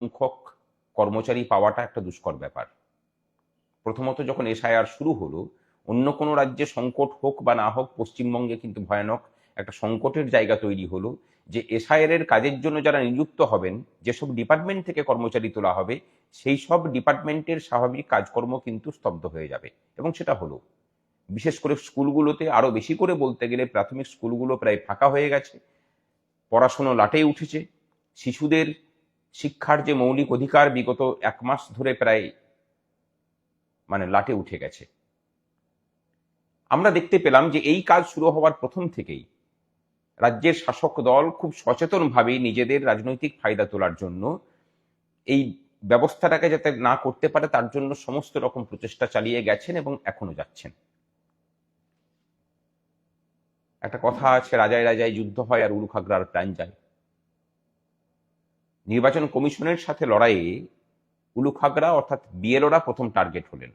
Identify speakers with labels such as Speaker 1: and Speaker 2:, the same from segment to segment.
Speaker 1: সংখ্যক কর্মচারী পাওয়াটা একটা দুষ্কর ব্যাপার। প্রথমত যখন এসআইআর শুরু হলো, অন্য কোনো রাজ্যে সংকট হোক বা না হোক, পশ্চিমবঙ্গে কিন্তু ভয়ানক একটা সংকটের জায়গা তৈরি হলো যে এসআইআর এর কাজের জন্য যারা নিযুক্ত হবেন, যেসব ডিপার্টমেন্ট থেকে কর্মচারী তোলা হবে, সেই সব ডিপার্টমেন্টের স্বাভাবিক কাজকর্ম কিন্তু স্তব্ধ হয়ে যাবে এবং সেটা হলো। বিশেষ করে স্কুলগুলোতে আরও বেশি করে বলতে গেলে প্রাথমিক স্কুলগুলো প্রায় ফাঁকা হয়ে গেছে, পড়াশুনো লাটে উঠেছে, শিশুদের শিক্ষার যে মৌলিক অধিকার বিগত এক মাস ধরে প্রায় মানে লাটে উঠে গেছে। আমরা দেখতে পেলাম যে এই কাজ শুরু হওয়ার প্রথম থেকেই রাজ্যের শাসক দল খুব সচেতনভাবে নিজেদের রাজনৈতিক ফায়দা তোলার জন্য এই ব্যবস্থাটাকে যাতে না করতে পারে, তার জন্য সমস্ত রকম প্রচেষ্টা চালিয়ে গেছেন এবং এখনও যাচ্ছেন। একটা কথা আছে, রাজায় রাজায় যুদ্ধ হয় আর উলুখাগড়ার প্রাণ যায়। নির্বাচন কমিশনের সাথে লড়াইয়ে উলুখাগড়া অর্থাৎ বিএলওরা প্রথম টার্গেট হলেন।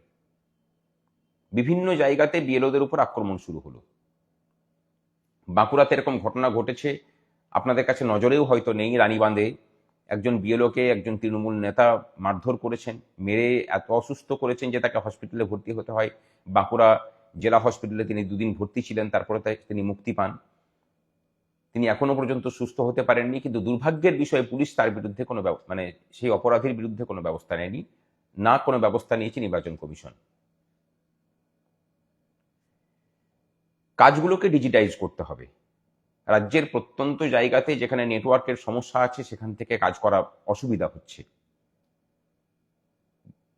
Speaker 1: বিভিন্ন জায়গাতে বিএলওদের উপর আক্রমণ শুরু হলো। বাঁকুড়াতে এরকম ঘটনা ঘটেছে। আপনাদের কাছে নজরেও হয়তো নেই, রানীবাঁধে একজন বিএলওকে একজন তৃণমূল নেতা মারধর করেছেন, মেরে এত অসুস্থ করেছেন যে তাকে হসপিটালে ভর্তি হতে হয়। বাঁকুড়া জেলা হসপিটালে তিনি দুদিন ভর্তি ছিলেন, তারপরে তিনি মুক্তি পান। তিনি এখনও পর্যন্ত সুস্থ হতে পারেননি, কিন্তু দুর্ভাগ্যের বিষয়ে পুলিশ তার বিরুদ্ধে কোনো মানে সেই অপরাধীর বিরুদ্ধে কোনো ব্যবস্থা নেয়নি, না কোনো ব্যবস্থা নিয়েছে নির্বাচন কমিশন। কাজগুলোকে ডিজিটাইজ করতে হবে। রাজ্যের প্রত্যন্ত জায়গাতে যেখানে নেটওয়ার্কের সমস্যা আছে, সেখান থেকে কাজ করা অসুবিধা হচ্ছে।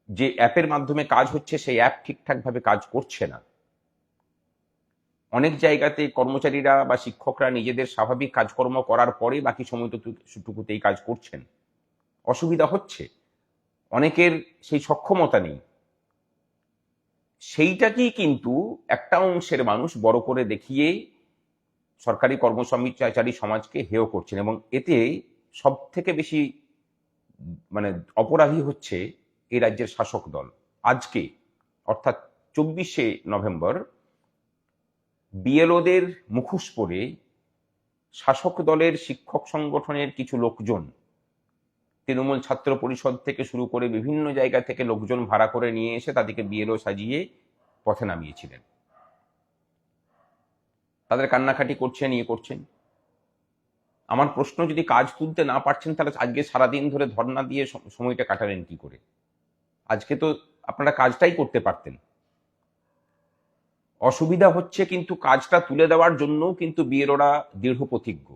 Speaker 1: যে অ্যাপের মাধ্যমে কাজ হচ্ছে, সেই অ্যাপ ঠিকঠাকভাবে কাজ করছে না। অনেক জায়গাতে কর্মচারীরা বা শিক্ষকরা নিজেদের স্বাভাবিক কাজকর্ম করার পরে বাকি সময়টুকুতেই কাজ করছেন। অসুবিধা হচ্ছে। অনেকের সেই সক্ষমতা নেই। সেইটাকেই কিন্তু একটা অংশের মানুষ বড় করে দেখিয়ে সরকারি কর্মসমিচারী সমাজকে হেয় করছেন এবং এতে সব থেকে বেশি মানে অপরাধী হচ্ছে এই রাজ্যের শাসক দল। আজকে, অর্থাৎ চব্বিশে নভেম্বর বিএলওদের মুখোশ পরে শাসক দলের শিক্ষক সংগঠনের কিছু লোকজন, তৃণমূল ছাত্র পরিষদ থেকে শুরু করে বিভিন্ন জায়গা থেকে লোকজন ভাড়া করে নিয়ে এসে তাদেরকে বিএলও সাজিয়ে পথে নামিয়েছিলেন। তাদের কান্নাকাটি করছেন ইয়ে করছেন। আমার প্রশ্ন, যদি কাজ তুলতে না পারছেন, তাহলে আজকে সারাদিন ধরে ধর্ণা দিয়ে সময়টা কাটালেন কি করে? আজকে তো আপনারা কাজটাই করতে পারতেন। অসুবিধা হচ্ছে কিন্তু কাজটা তুলে দেওয়ার জন্য কিন্তু বিএরোরা দৃঢ় প্রতিজ্ঞ।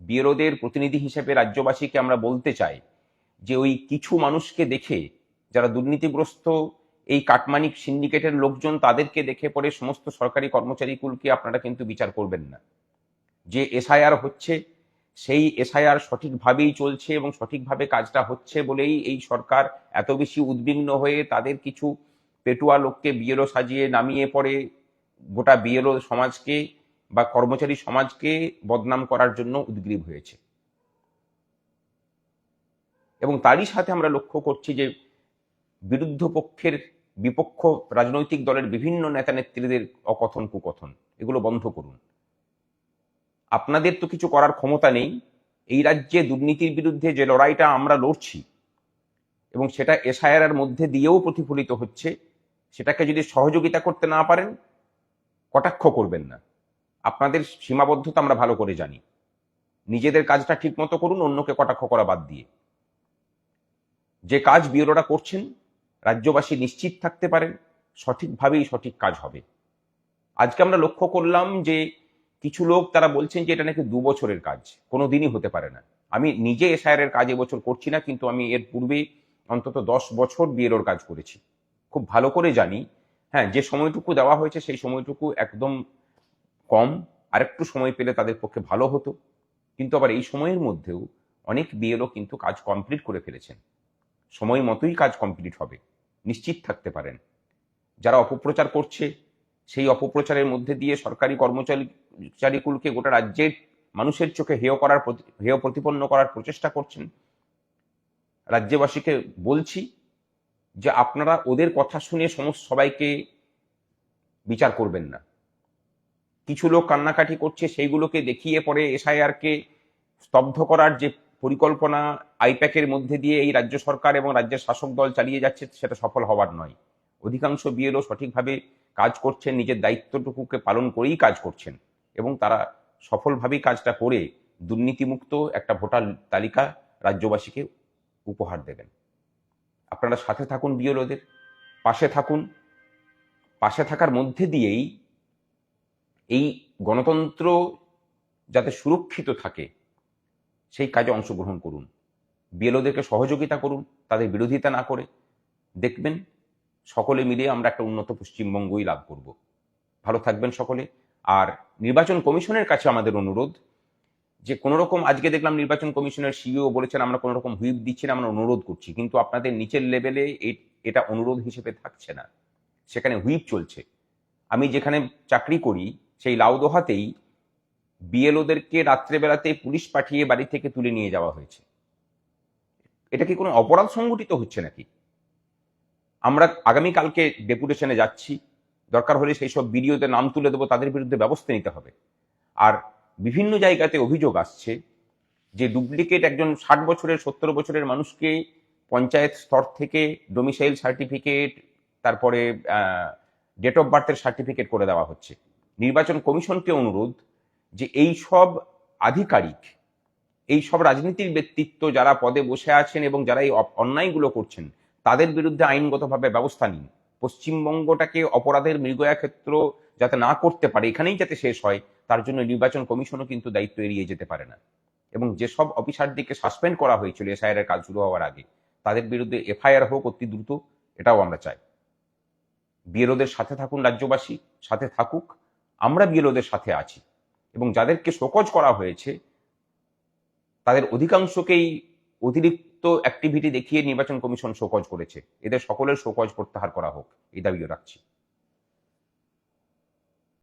Speaker 1: বিএরোদের প্রতিনিধি হিসেবে রাজ্যবাসীকে আমরা বলতে চাই যে ওই কিছু মানুষকে দেখে, যারা দুর্নীতিগ্রস্ত, এই কাটমানিক সিন্ডিকেটের লোকজন তাদেরকে দেখে পরে সমস্ত সরকারি কর্মচারীকুলকে আপনারা কিন্তু বিচার করবেন না। যে এসআইআর হচ্ছে, সেই এসআইআর সঠিকভাবেই চলছে এবং সঠিকভাবে কাজটা হচ্ছে বলেই এই সরকার এত বেশি উদ্বিগ্ন হয়ে তাদের কিছু পেটুয়া লোককে বিএলও সাজিয়ে নামিয়ে পড়ে, গোটা বিএলও সমাজকে বা কর্মচারী সমাজকে বদনাম করার জন্য উদ্গ্রীব হয়েছে। এবং তারই সাথে আমরা লক্ষ্য করছি যে বিরুদ্ধ পক্ষের বিপক্ষ রাজনৈতিক দলের বিভিন্ন নেতা নেত্রীদের অকথন কুকথন, এগুলো বন্ধ করুন। আপনাদের তো কিছু করার ক্ষমতা নেই, এই রাজ্যে দুর্নীতির বিরুদ্ধে যে লড়াইটা আমরা লড়ছি এবং সেটা এসআইআর মধ্যে দিয়েও প্রতিফলিত হচ্ছে সেটাকে যদি সহযোগিতা করতে না পারেন, কটাক্ষ করবেন না। আপনাদের সীমাবদ্ধতা আমরা ভালো করে জানি। নিজেদের কাজটা ঠিক মতো করুন, অন্যকে কটাক্ষ করা বাদ দিয়ে। যে কাজ বিউরোরা করছেন, রাজ্যবাসী নিশ্চিত থাকতে পারেন, সঠিকভাবেই সঠিক কাজ হবে। আজকে আমরা লক্ষ্য করলাম যে, কিছু লোক তারা বলছেন যে, এটা নাকি দু বছরের কাজ, কোনো দিনই হতে পারে না। আমি নিজে এসআইআর এর কাজ এবছর করছি না, কিন্তু আমি এর পূর্বে অন্তত দশ বছর বিএরোর কাজ করেছি। খুব ভালো করে জানি। হ্যাঁ যে সময়টুকু দেওয়া হয়েছে সেই সময়টুকু একদম কম। আরেকটু সময় পেলে তাদের পক্ষে ভালো হতো। কিন্তু আবার এই সময়ের মধ্যেও অনেক বিএলও কিন্তু কাজ কমপ্লিট করে ফেলেছেন। সময় মতোই কাজ কমপ্লিট হবে। নিশ্চিত থাকতে পারেন। যারা অপপ্রচার করছে, সেই অপপ্রচারের মধ্যে দিয়ে সরকারি কর্মচারীকুলকে গোটা রাজ্যের মানুষের চোখে হেয় করার হেয় প্রতিপন্ন করার প্রচেষ্টা করছেন। রাজ্যবাসীকে বলছি যে আপনারা ওদের কথা শুনে সমস্ত সবাইকে বিচার করবেন না। কিছু লোক কান্নাকাটি করছে, সেইগুলোকে দেখিয়ে পরে এসআইআর কে স্তব্ধ করার যে পরিকল্পনা আইপ্যাকের মধ্যে দিয়ে এই রাজ্য সরকার এবং রাজ্যের শাসক দল চালিয়ে যাচ্ছে, সেটা সফল হওয়ার নয়। অধিকাংশ বিএলও সঠিকভাবে কাজ করছেন, নিজের দায়িত্বটুকুকে পালন করেই কাজ করছেন এবং তারা সফলভাবেই কাজটা করে দুর্নীতিমুক্ত একটা ভোটার তালিকা রাজ্যবাসীকে উপহার দেবেন। আপনারা সাথে থাকুন বিএলওদের পাশে থাকুন। পাশে থাকার মধ্যে দিয়েই এই গণতন্ত্র যাতে সুরক্ষিত থাকে, সেই কাজে অংশগ্রহণ করুন। বিএলওদেরকে সহযোগিতা করুন, তাদের বিরোধিতা না করে। দেখবেন সকলে মিলে আমরা একটা উন্নত পশ্চিমবঙ্গই লাভ করব। ভালো থাকবেন সকলে। আর নির্বাচন কমিশনের কাছে আমাদের অনুরোধ যে কোনো রকম আজকে দেখলাম নির্বাচন কমিশনের সিইও বলেছেন, আমরা কোনো রকম হুইপ দিচ্ছি না, আমরা অনুরোধ করছি। কিন্তু আপনাদের নিচের লেভেলে এটা অনুরোধ হিসেবে থাকছে না। সেখানে হুইপ চলছে। আমি যেখানে চাকরি করি, সেই লাউদোহাতেই বিএলওদেরকে রাত্রেবেলাতে পুলিশ পাঠিয়ে বাড়ি থেকে তুলে নিয়ে যাওয়া হয়েছে। এটা কি কোনো অপরাধ সংগঠিত হচ্ছে নাকি? আমরা আগামীকালকে ডেপুটেশনে যাচ্ছি। দরকার হলে সেই সব ভিডিওতে নাম তুলে দেবো, তাদের বিরুদ্ধে ব্যবস্থা নিতে হবে। আর বিভিন্ন জায়গাতে অভিযোগ আসছে যে ডুপ্লিকেট একজন ষাট বছরের, সত্তর বছরের মানুষকে পঞ্চায়েত স্তর থেকে ডোমিসাইল সার্টিফিকেট তারপরে ডেট অফ বার্থের সার্টিফিকেট করে দেওয়া হচ্ছে। নির্বাচন কমিশনকে অনুরোধ যে এই সব আধিকারিক, এই সব রাজনীতির ব্যক্তিত্ব যারা পদে বসে আছেন এবং যারা এই অন্যায়গুলো করছেন, তাদের বিরুদ্ধে আইনগতভাবে ব্যবস্থা নিন। পশ্চিমবঙ্গটাকে অপরাধের মৃগয়া ক্ষেত্র যাতে না করতে পারে, এখানেই যাতে শেষ হয়। তার জন্য নির্বাচন কমিশনও কিন্তু দায়িত্ব এড়িয়ে যেতে পারে না। এবং যেসব অফিসারদেরকে সাসপেন্ড করা হয়েছিল এসআইআর এর কাজ শুরু হওয়ার আগে, তাদের বিরুদ্ধে এফআইআর হোক অতি দ্রুত, এটাও আমরা চাই। বিএলওদের সাথে থাকুন রাজ্যবাসী, সাথে থাকুক, আমরা বিএলওদের সাথে আছি। এবং যাদেরকে শোকজ করা হয়েছে, তাদের অধিকাংশকেই অতিরিক্ত অ্যাক্টিভিটি দেখিয়ে নির্বাচন কমিশন শোকজ করেছে। এদের সকলের শোকজ প্রত্যাহার করা হোক, এই দাবিও রাখছি।